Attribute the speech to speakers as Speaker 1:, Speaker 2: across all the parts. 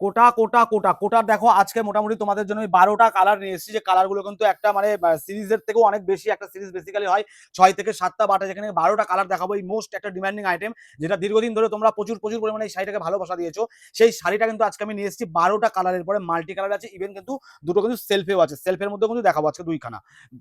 Speaker 1: কোটা কোটা কোটা কোটার দেখো আজকে মোটামুটি তোমাদের জন্য আমি বারোটা কালার নিয়ে এসেছি। যে কালারগুলো কিন্তু একটা মানে সিরিজের থেকেও অনেক বেশি একটা সিরিজ বেসিক্যালি হয়। ছয় থেকে সাতটা বাটা যেখানে বারোটা কালার দেখাবো এই মোস্ট একটা ডিমান্ডিং আইটেম যেটা দীর্ঘদিন ধরে তোমরা প্রচুর প্রচুর পরিমাণে এই শাড়িটাকে ভালোবাসা দিয়েছ। সেই শাড়িটা কিন্তু আজকে আমি নিয়ে এসেছি বারোটা কালারের পরে মাল্টি কালার আছে। ইভেন কিন্তু দুটো কিন্তু সেলফেও আছে। সেলফের মধ্যে কিন্তু দেখাবো আজকে দুইখানা।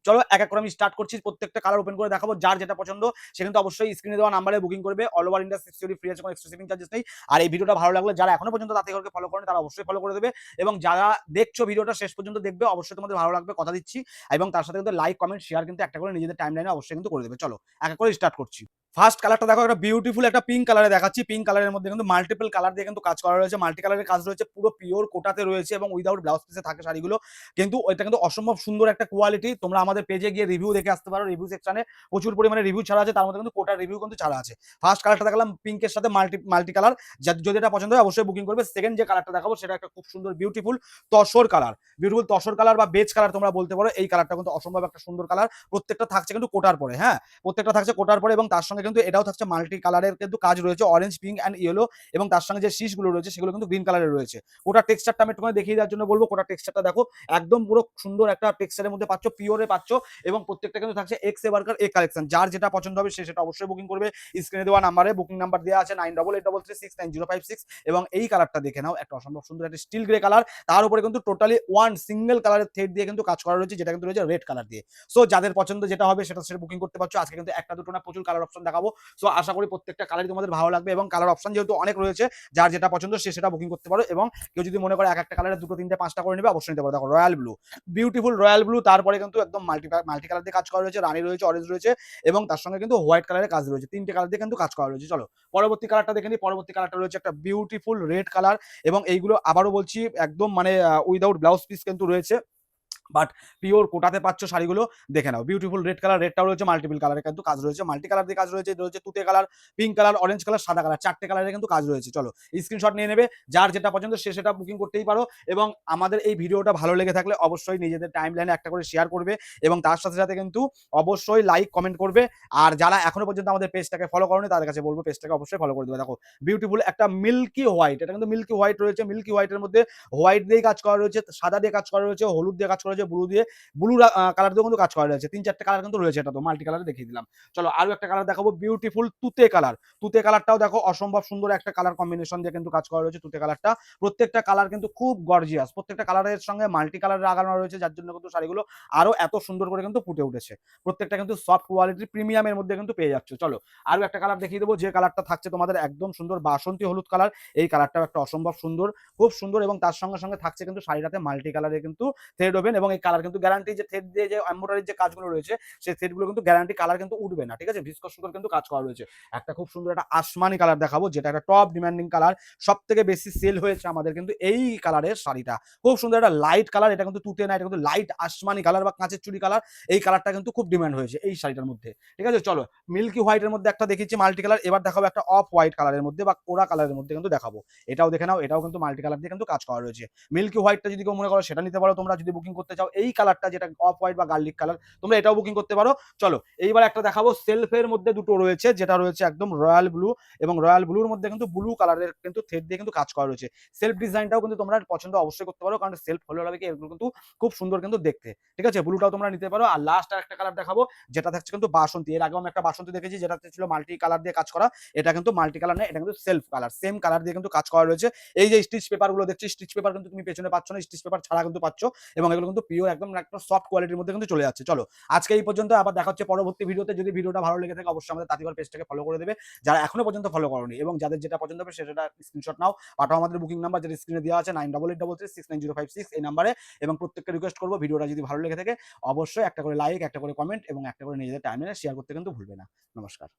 Speaker 1: চলো এক এক করে আমি স্টার্ট করছি। প্রত্যেকটা কালার ওপেন করে দেখাবো। যার যেটা পছন্দ সে কিন্তু অবশ্যই স্ক্রিনে দেওয়া নাম্বারে বুকিং করবে। All over India sixty free আছে, কোনো এক্সট্রা চার্জেস নেই। আর এই ভিডিওটা ভালো লাগলে যারা এখনও পর্যন্ত তাতে ফলো করেন তারা অবশ্যই ফলো করে দেবে এবং যারা দেখছ ভিডিওটা শেষ পর্যন্ত দেখবে, অবশ্যই তোমাদের ভালো লাগবে, কথা দিচ্ছি এবং তার সাথে কিন্তু লাইক কমেন্ট শেয়ার কিন্তু একটা করে নিজেদের টাইম লাইনে অবশ্যই কিন্তু করে দেবে। চলো, এক করে স্টার্ট করছি। ফার্স্ট কালারটা দেখো, একটা বিউটিফুল একটা পিঙ্ক কালারে দেখাচ্ছি। পিঙ্ক কালারের মধ্যে কিন্তু মাল্টিপল কালার দিয়ে কিন্তু কাজ করা রয়েছে। মাল্টি কালারের কাজ রয়েছে, পুরো পিওর কোটাতে রয়েছে এবং উইদাউট ব্লাউজ পিসে থাকে শাড়িগুলো। কিন্তু এটা কিন্তু অসম্ভব সুন্দর একটা কোয়ালিটি তোমরা আমাদের পেজে গিয়ে রিভিউ দেখে আসতে পারো। রিভিউ সেকশনে প্রচুর পরিমাণে রিভিউ ছাড়া আছে। তার মধ্যে কিন্তু কোটার রিভিউ কিন্তু ছাড়া আছে। ফার্স্ট কালারটা দেখালাম পিঙ্কের সাথে মাল্টি মাল্টি কালার যদি এটা পছন্দ হয়, অবশ্যই বুকিং করবে। সেকেন্ড যে কালারটা দেখাবো, সেটা একটা খুব সুন্দর beautiful tussar colour beautiful tussar colour বা বেজ কালার তোমরা বলতে পারো। এই কালারটা কিন্তু অসম্ভব একটা সুন্দর কালার প্রত্যেকটা থাকছে কিন্তু কোটার পরে হ্যাঁ? প্রত্যেকটা থাকছে কোটার পরে এবং তার সঙ্গে কিন্তু এটাও থাকছে মাল্টি কালারের কিন্তু কাজ রয়েছে অরেঞ্জ পিঙ্ক অ্যান্ড ইয়েলো এবং তার সঙ্গে যে শীষগুলো রয়েছে সেগুলো কিন্তু গ্রিন কালারের রয়েছে। কোটা টেক্সচারটা আমি একটুখানি দেখিয়ে দেওয়ার জন্য বলব কোটা টেক্সচারটা দেখো, একদম পুরো সুন্দর একটা টেক্সচারের মধ্যে পাচ্ছ পিওরে পাচ্ছ এবং প্রত্যেকটা কিন্তু থাকছে এক্স এ বার্কার এ কালেকশন যার যেটা পছন্দ হবে সে সেটা অবশ্যই বুকিং করবে। স্ক্রিনে দেওয়া নাম্বারে বুকিং নাম্বার দেওয়া আছে nine double eight double three six nine zero five six এবং এই কালারটা দেখে নাও, একটা অসম্ভব সুন্দর একটা স্টিল গ্রে কালার তার উপরে কিন্তু টোটালি ওয়ান সিঙ্গেল কালারের থ্রেড দিয়ে কিন্তু কাজ করা রয়েছে, যেটা কিন্তু রয়েছে রেড কালার দিয়ে। সো যাদের পছন্দ যেটা হবে সেটা সেটা বুকিং করতে পারছ। আজকে কিন্তু একটা দুটো না, প্রচুর কালার অপশন দেখাবো। সো আশা করি প্রত্যেকটা কালারই তোমাদের ভালো লাগবে এবং কালার অপশন যেহেতু অনেক রয়েছে, যার যেটা পছন্দ সে সেটা বুকিং করতে পারো এবং কেউ যদি মনে করে এক একটা কালারের দুটো, তিনটে, পাঁচটা করে নেবে, অবশ্যই নিতে পারো। দেখো royal blue beautiful royal blue তারপরে কিন্তু একদম মাল্টি মাল্টি কালার দিয়ে কাজ করা রয়েছে, রানী রয়েছে অরেঞ্জ রয়েছে এবং তার সঙ্গে কিন্তু হোয়াইট কালারের কাজ রয়েছে। তিনটে কালার দিয়ে কিন্তু কাজ করা রয়েছে। চলো, পরবর্তী কালারটা দেখে নিই। পরবর্তী কালারটা রয়েছে একটা বিউটিফুল রেড কালার এবং এইগুলো আবারও বলছি, একদম মানে উইদাউট ব্লাউজ পিস কিন্তু রয়েছে। বাট পিওর কোটাতে পাচ্ছ শাড়িগুলো, দেখে নাও। বিউটিফুল রেড কালার রেডটাও রয়েছে মাল্টিপল কালারে কিন্তু কাজ রয়েছে। মাল্টি কালার দিয়ে কাজ রয়েছে রয়েছে তুতে colour pink colour orange colour সাদা কালার চারটে কালারে কিন্তু কাজ রয়েছে। চলো স্ক্রিনশট নিয়ে নেবে, যার যেটা পছন্দ সে সেটা বুকিং করতেই পারো। এবং আমাদের এই ভিডিওটা ভালো লেগে থাকলে অবশ্যই নিজেদের টাইম লাইনে একটা করে শেয়ার করবে এবং তার সাথে সাথে কিন্তু অবশ্যই লাইক কমেন্ট করবে। আর যারা এখনও পর্যন্ত আমাদের পেজটাকে ফলো করেনি, তাদের কাছে বলব পেজটাকে অবশ্যই ফলো করে দেবে। দেখো বিউটিফুল একটা মিল্কি হোয়াইট এটা কিন্তু মিল্কি হোয়াইট রয়েছে। মিল্কি হোয়াইটের মধ্যে হোয়াইট দিয়ে কাজ করা রয়েছে, সাদা দিয়ে কাজ করা রয়েছে, হলুদ দিয়ে কাজ করা রয়েছে ব্লু দিয়ে ব্লু কালার দিয়ে কিন্তু কাজ করা রয়েছে। তিন, চারটে কালার কিন্তু রয়েছে এটা তো মাল্টি কালার দেখিয়ে দিলাম। চলো আরও একটা কালার দেখাবো বিউটিফুল তুতে কালার তুতে কালারটাও দেখো, অসম্ভব সুন্দর একটা কালার কম্বিনেশন দিয়ে কিন্তু কাজ করা রয়েছে তুতে কালারটা প্রত্যেকটা কালার কিন্তু খুব গর্জিয়াস প্রত্যেকটা কালারের সঙ্গে মাল্টি কালার লাগানো রয়েছে, যার জন্য কিন্তু শাড়িগুলো আরও এত সুন্দর করে কিন্তু ফুটে উঠেছে। প্রত্যেকটা কিন্তু সফট কোয়ালিটি প্রিমিয়ামের মধ্যে কিন্তু পেয়ে যাচ্ছে। চলো আরও একটা কালার দেখিয়ে দেবো, যে কালারটা থাকছে তোমাদের একদম সুন্দর বাসন্তী হলুদ কালার এই কালারটাও একটা অসম্ভব সুন্দর, খুব সুন্দর এবং তার সঙ্গে সঙ্গে থাকছে কিন্তু শাড়িটাতে মাল্টি কালারের কিন্তু থ্রেড ওভেন এবং এই কালার কিন্তু গ্যারান্টি যে থ্রেড দিয়ে যে এমব্রয়ডারির যে কাজগুলো রয়েছে, সেই থ্রেডগুলো কিন্তু গ্যারান্টি কালার কিন্তু উঠবে না, ঠিক আছে? ভিসকস সুন্দর কিন্তু কাজ করা রয়েছে। একটা খুব সুন্দর একটা আসমানি কালার দেখাবো, যেটা একটা টপ ডিমান্ডিং কালার সব থেকে বেশি সেল হয়েছে আমাদের কিন্তু এই কালারের শাড়িটা। খুব সুন্দর একটা লাইট কালার এটা কিন্তু তুতে না, এটা কিন্তু লাইট আসমানি কালার বা কাঁচের চুরি কালার এই কালারটা কিন্তু খুব ডিমান্ড হয়েছে এই শাড়িটার মধ্যে, ঠিক আছে? চলো মিল্কি হোয়াইটের মধ্যে একটা দেখিয়েছি মাল্টি কালার এবার দেখাবো একটা অফ হোয়াইট কালারের মধ্যে বা কোরা কালারের মধ্যে কিন্তু দেখাবো। এটাও দেখে নাও, এটাও কিন্তু মাল্টি কালার দিয়ে কিন্তু কাজ করা রয়েছে। মিল্কি হোয়াইটটা যদি কেউ মনে করো সেটা নিতে পারো, তোমরা যদি বুকিং করতে চাও এই কালারটা যেটা অফ হোয়াইট বা গার্লিক কালার তোমরা এটাও বুকিং করতে পারো। চলো, এইবার একটা দেখাবো সেলফের মধ্যে দুটো রয়েছে, যেটা রয়েছে একদম রয়্যাল ব্লু এবং রয়্যাল ব্লুর মধ্যে কিন্তু ব্লু কালারের কিন্তু থ্রেড দিয়ে কিন্তু কাজ করা রয়েছে। সেলফ ডিজাইনটাও কিন্তু তোমরা পছন্দ অবশ্যই করতে পারো, কারণ সেলফ হলে হবে কি, এগুলো কিন্তু খুব সুন্দর কিন্তু দেখতে। ঠিক আছে? ব্লুটাও তোমরা নিতে পারো। আর লাস্ট আর একটা কালার দেখাবো, যেটা থাকছে কিন্তু বাসন্তী। এর আগে আমি একটা বাসন্তী দেখেছি, যেটা ছিল মাল্টি কালার দিয়ে কাজ করা। এটা কিন্তু মাল্টি কালার নেই এটা কিন্তু সেলফ কালার সেম কালার দিয়ে কিন্তু কাজ করা রয়েছে। এই যে স্টিচ পেপারগুলো দেখছি স্টিচ পেপার কিন্তু তুমি পেছনে পাচ্ছ না স্টিচ পেপার ছাড়া কিন্তু পাচ্ছ এবং এগুলো কিন্তু পিওর একদম একটা সফট কোয়ালিটির মধ্যে কিন্তু চলে যাচ্ছে। চলো, আজকে এই পর্যন্ত, আবার দেখা হচ্ছে পরবর্তী ভিডিওতে। যদি ভিডিওটা ভালো লেগে থাকে, অবশ্যই আমাদের তাঁতিগর পেজটাকে ফলো করে দেবে। যারা এখনও পর্যন্ত ফলো করনি, এবং যাদের যেটা পছন্দ হবে, সেটা স্ক্রিনশট নাও। পাঠাও আমাদের বুকিং নাম্বার যেটা স্ক্রিনে দেওয়া আছে nine double eight double three six nine zero five six এই নাম্বারে এবং প্রত্যেককে রিকোয়েস্ট করব, ভিডিওটা যদি ভালো লেগে থাকে, অবশ্যই একটা করে লাইক একটা করে কমেন্ট এবং একটা করে নিজেদের টাইমে শেয়ার করতে কিন্তু ভুলবে না। নমস্কার।